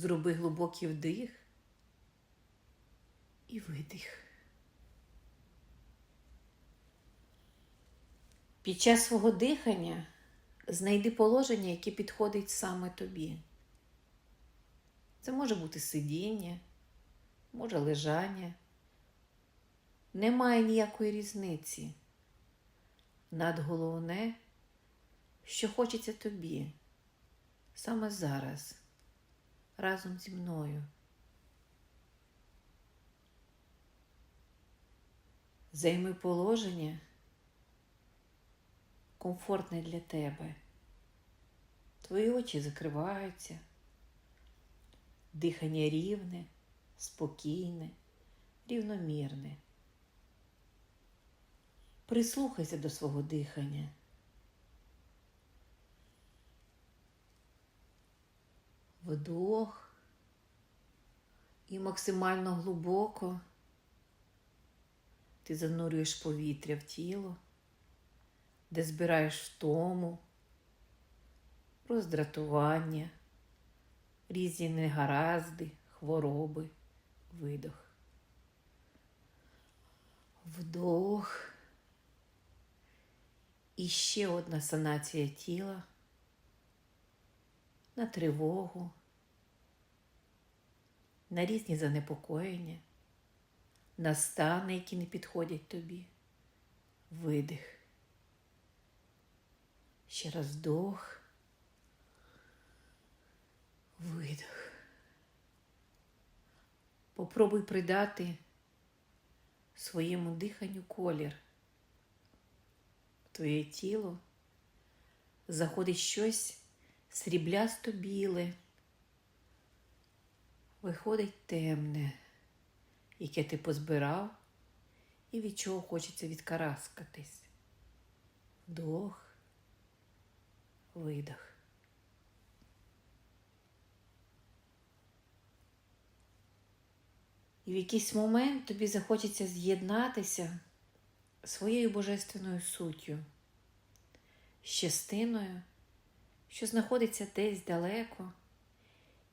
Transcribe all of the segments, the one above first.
Зроби глибокий вдих і видих. Під час свого дихання знайди положення, яке підходить саме тобі. Це може бути сидіння, може лежання. Немає ніякої різниці. Надголовне, що хочеться тобі саме зараз, разом зі мною. Займи положення комфортне для тебе. Твої очі закриваються, дихання рівне, спокійне, рівномірне. Прислухайся до свого дихання. Вдох і максимально глибоко ти занурюєш повітря в тіло, де збираєш втому, роздратування, різні негаразди, хвороби, видох. Вдох. І ще одна санація тіла на тривогу, на різні занепокоєння, на стани, які не підходять тобі. Видих. Ще раз вдох. Видих. Попробуй придати своєму диханню колір. Твоє тіло заходить щось сріблясто біле, виходить темне, яке ти позбирав і від чого хочеться відкараскатись. Вдох, видох. І в якийсь момент тобі захочеться з'єднатися своєю божественною суттю, з частиною, що знаходиться десь далеко,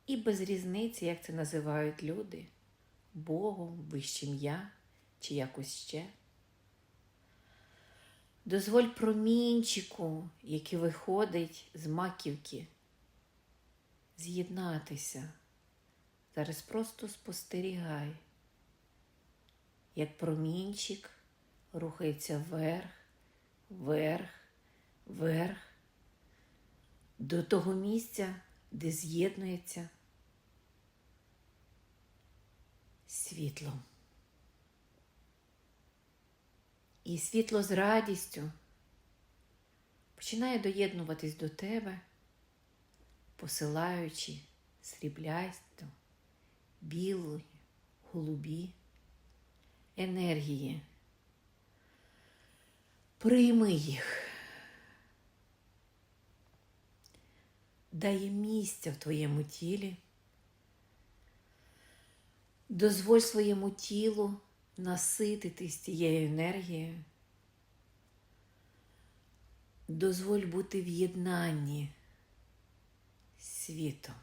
і без різниці, як це називають люди, Богом, вищим я чи якось ще. Дозволь промінчику, який виходить з маківки, з'єднатися. Зараз просто спостерігай, як промінчик рухається вверх, вверх, вверх, до того місця, де з'єднується світлом. І світло з радістю починає доєднуватись до тебе, посилаючи сріблясту, білої, голубі енергії. Прийми їх. Дай їм місця в твоєму тілі. Дозволь своєму тілу насититись цією енергією. Дозволь бути в єднанні з світом.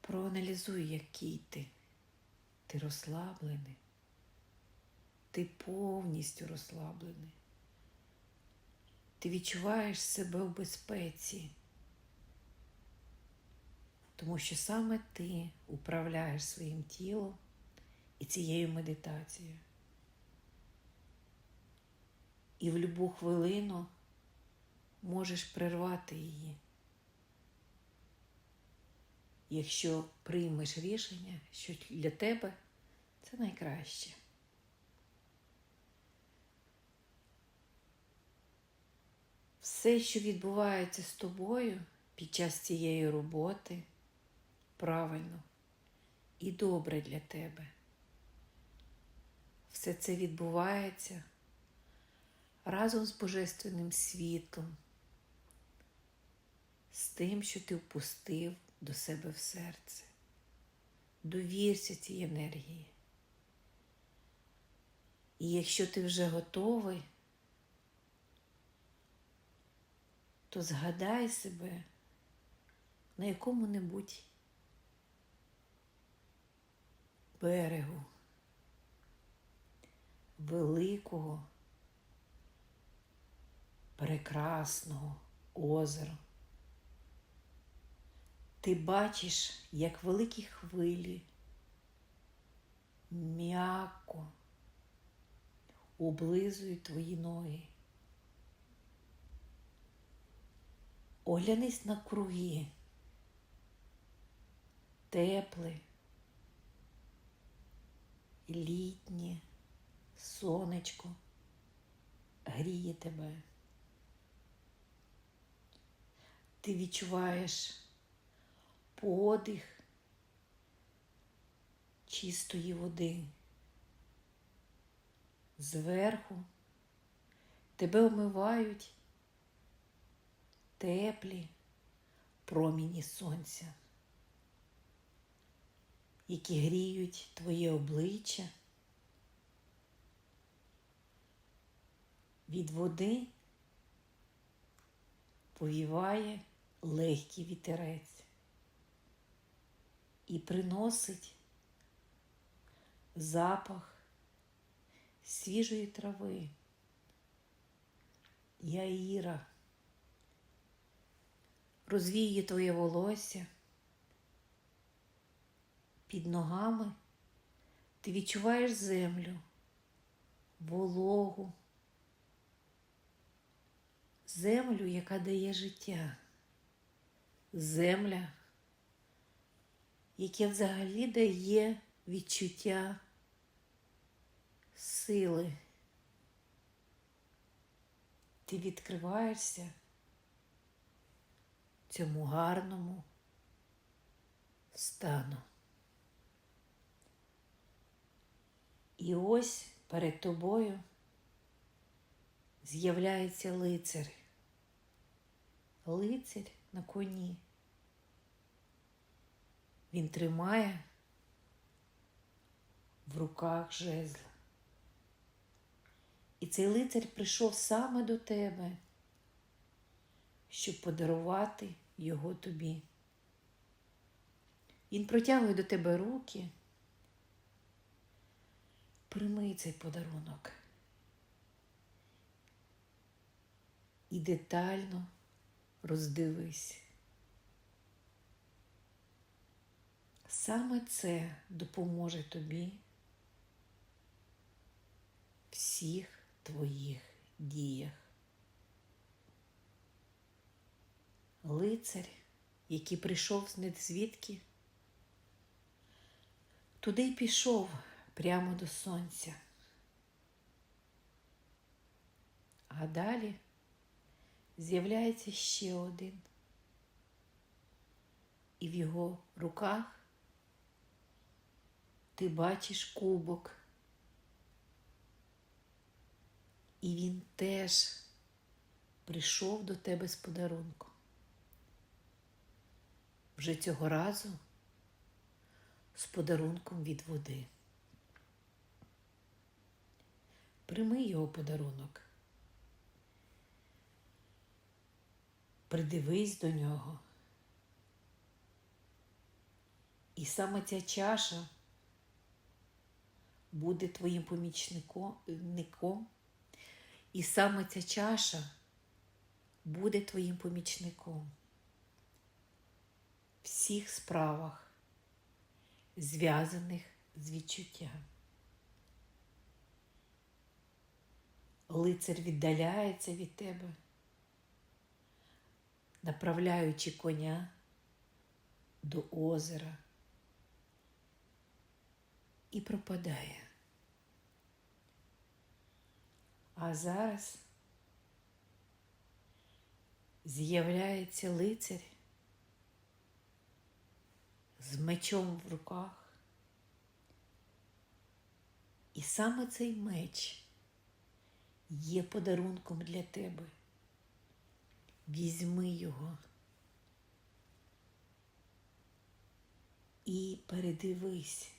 Проаналізуй, який ти. Ти розслаблений. Ти повністю розслаблений. Ти відчуваєш себе в безпеці, тому що саме ти управляєш своїм тілом і цією медитацією. І в будь-яку хвилину можеш прервати її якщо приймеш рішення, що для тебе це найкраще. Все, що відбувається з тобою під час цієї роботи, правильно і добре для тебе. Все це відбувається разом з Божественним світлом, з тим, що ти впустив до себе в серце. Довірся цій енергії. І якщо ти вже готовий, то згадай себе на якому-небудь берегу великого, прекрасного озера. Ти бачиш, як великі хвилі м'яко облизують твої ноги. Оглянись на круги, тепле, літнє, сонечко гріє тебе. Ти відчуваєш подих чистої води. Зверху тебе омивають теплі проміні сонця, які гріють твоє обличчя. Від води повіває легкий вітерець і приносить запах свіжої трави, яїра, розвіє твоє волосся. Під ногами ти відчуваєш землю, вологу, землю, яка дає життя, земля, яке взагалі дає відчуття сили. Ти відкриваєшся цьому гарному стану. І ось перед тобою з'являється лицар. Лицар на коні. Він тримає в руках жезла. І цей лицар прийшов саме до тебе, щоб подарувати його тобі. Він протягує до тебе руки. Прийми цей подарунок. І детально роздивись. Саме це допоможе тобі всіх твоїх діях. Лицар, який прийшов з недзвідки, туди й пішов прямо до сонця. А далі з'являється ще один. І в його руках ти бачиш кубок. І він теж прийшов до тебе з подарунком. Вже цього разу з подарунком від води. Прийми його подарунок. Придивись до нього. І саме ця чаша буде твоїм помічником, і саме ця чаша буде твоїм помічником в всіх справах, зв'язаних з відчуттям. Лицар віддаляється від тебе, направляючи коня до озера і пропадає. А зараз з'являється лицар з мечом в руках. І саме цей меч є подарунком для тебе. Візьми його і передивись,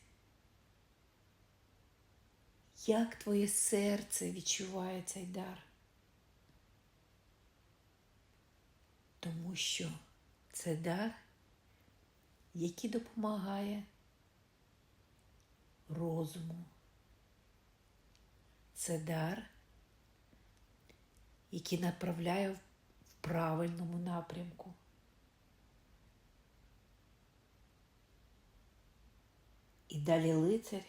як твоє серце відчуває цей дар. Тому що це дар, який допомагає розуму. Це дар, який направляє в правильному напрямку. І далі лицар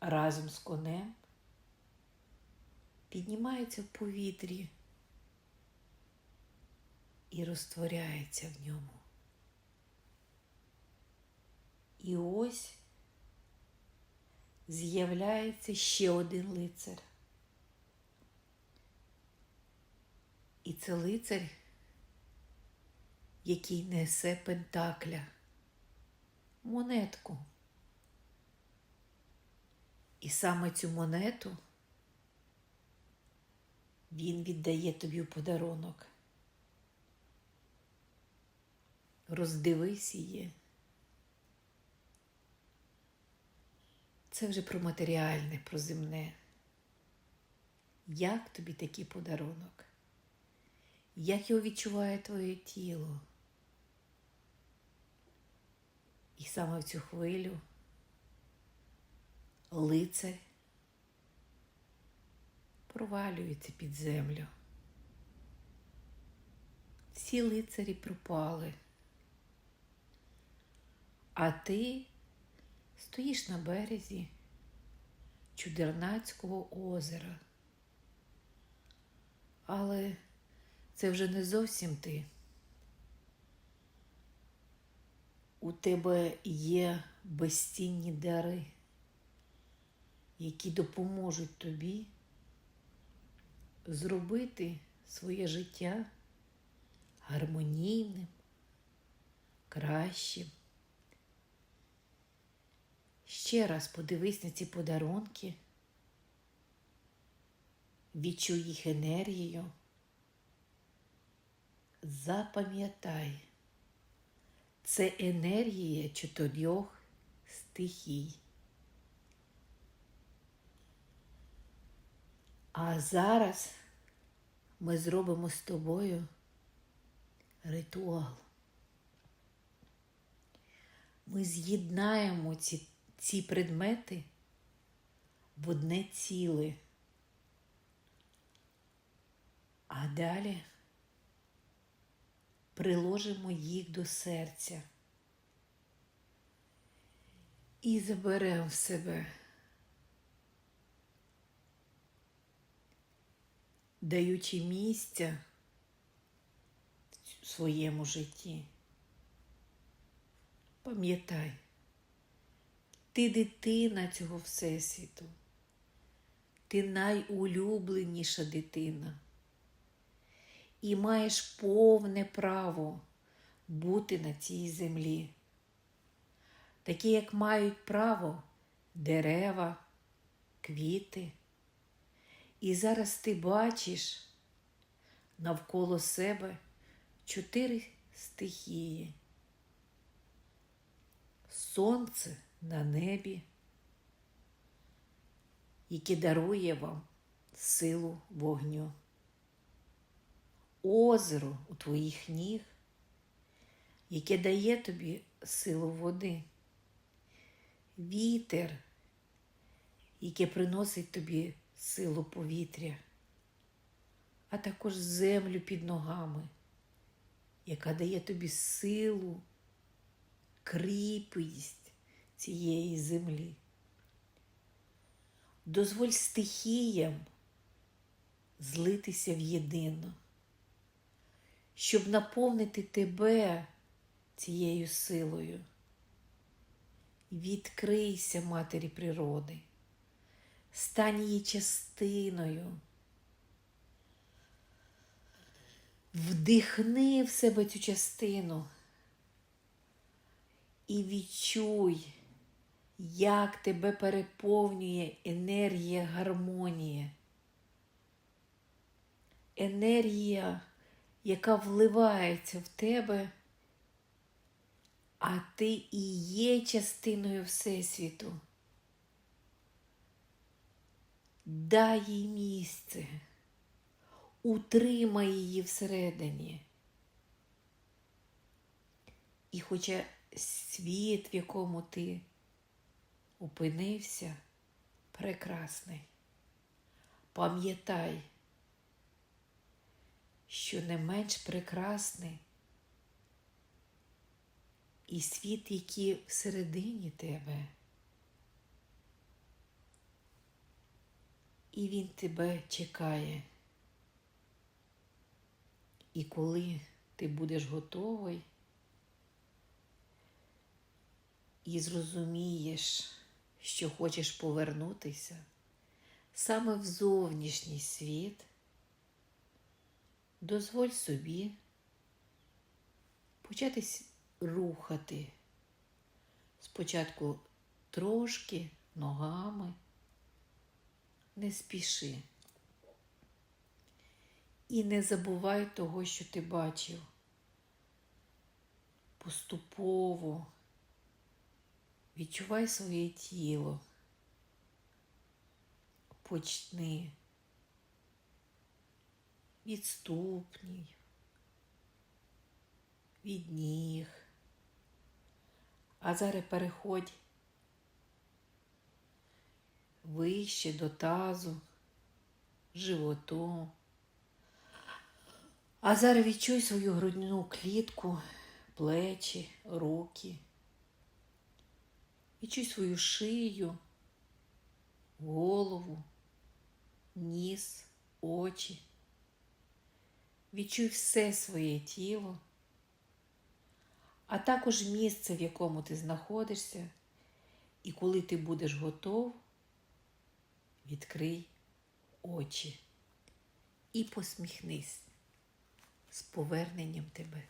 разом з конем піднімається в повітрі і розтворяється в ньому. І ось з'являється ще один лицар. І це лицар, який несе пентакля, монетку. І саме цю монету він віддає тобі в подарунок. Роздивись її. Це вже про матеріальне, про земне. Як тобі такий подарунок? Як його відчуває твоє тіло? І саме в цю хвилю лицар провалюється під землю. Всі лицарі пропали, а ти стоїш на березі Чудернацького озера. Але це вже не зовсім ти. У тебе є безцінні дари, які допоможуть тобі зробити своє життя гармонійним, кращим. Ще раз подивись на ці подарунки, відчуй їх енергію. Запам'ятай, це енергія чотирьох стихій. А зараз ми зробимо з тобою ритуал. Ми з'єднаємо ці, ці предмети в одне ціле. А далі приложимо їх до серця і заберемо в себе. даючи місця в своєму житті. Пам'ятай, ти дитина цього Всесвіту, ти найулюбленіша дитина і маєш повне право бути на цій землі, такі, як мають право дерева, квіти. І зараз ти бачиш навколо себе чотири стихії. Сонце на небі, яке дарує вам силу вогню, озеро у твоїх ніг, яке дає тобі силу води, вітер, яке приносить тобі силу повітря, а також землю під ногами, яка дає тобі силу, кріпість цієї землі. Дозволь стихіям злитися в єдино, щоб наповнити тебе цією силою. Відкрийся матері природи стань її частиною. Вдихни в себе цю частину і відчуй, як тебе переповнює енергія гармонії. Енергія, яка вливається в тебе, а ти і є частиною Всесвіту. Дай їй місце, утримай її всередині. І хоча світ, в якому ти опинився, прекрасний, пам'ятай, що не менш прекрасний і світ, який всередині тебе. І він тебе чекає. І коли ти будеш готовий і зрозумієш, що хочеш повернутися саме в зовнішній світ, дозволь собі початись рухати. Спочатку трошки ногами, не спіши. І не забувай того, що ти бачив. Поступово відчувай своє тіло. Почни від ступнів, від ніг. А зараз переходь вище до тазу, животу. А зараз відчуй свою грудну клітку, плечі, руки. Відчуй свою шию, голову, ніс, очі. Відчуй все своє тіло, а також місце, в якому ти знаходишся, і коли ти будеш готов, відкрий очі і посміхнись з поверненням тебе.